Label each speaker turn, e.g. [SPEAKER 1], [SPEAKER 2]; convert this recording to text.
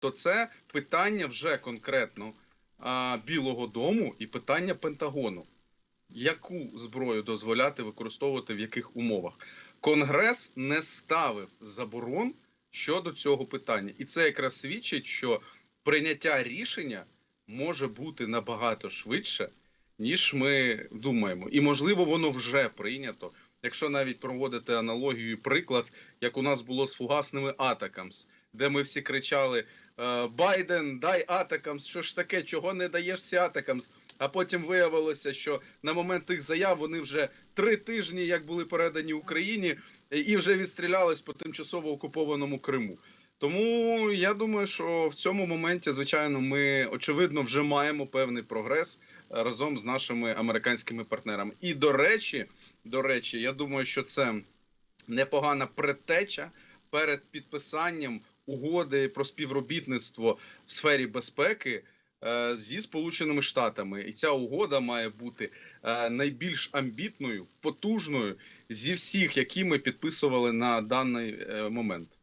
[SPEAKER 1] то це питання вже конкретно а, Білого Дому і питання Пентагону. Яку зброю дозволяти використовувати в яких умовах? Конгрес не ставив заборон щодо цього питання, і це якраз свідчить, що прийняття рішення може бути набагато швидше, ніж ми думаємо. І можливо, воно вже прийнято. Якщо навіть проводити аналогію, приклад, як у нас було з фугасними атакамс, де ми всі кричали: е, Байден, дай атакамс, що ж таке, чого не даєш атакамс? А потім виявилося, що на момент тих заяв вони вже три тижні як були передані Україні, і вже відстрілялись по тимчасово окупованому Криму. Тому я думаю, що в цьому моменті, звичайно, ми очевидно вже маємо певний прогрес е, разом з нашими американськими партнерами. І до речі, до речі, я думаю, що це непогана предтеча перед підписанням угоди про співробітництво в сфері безпеки е, зі Сполученими Штатами. І ця угода має бути е, найбільш амбітною, потужною зі всіх, які ми підписували на даний момент.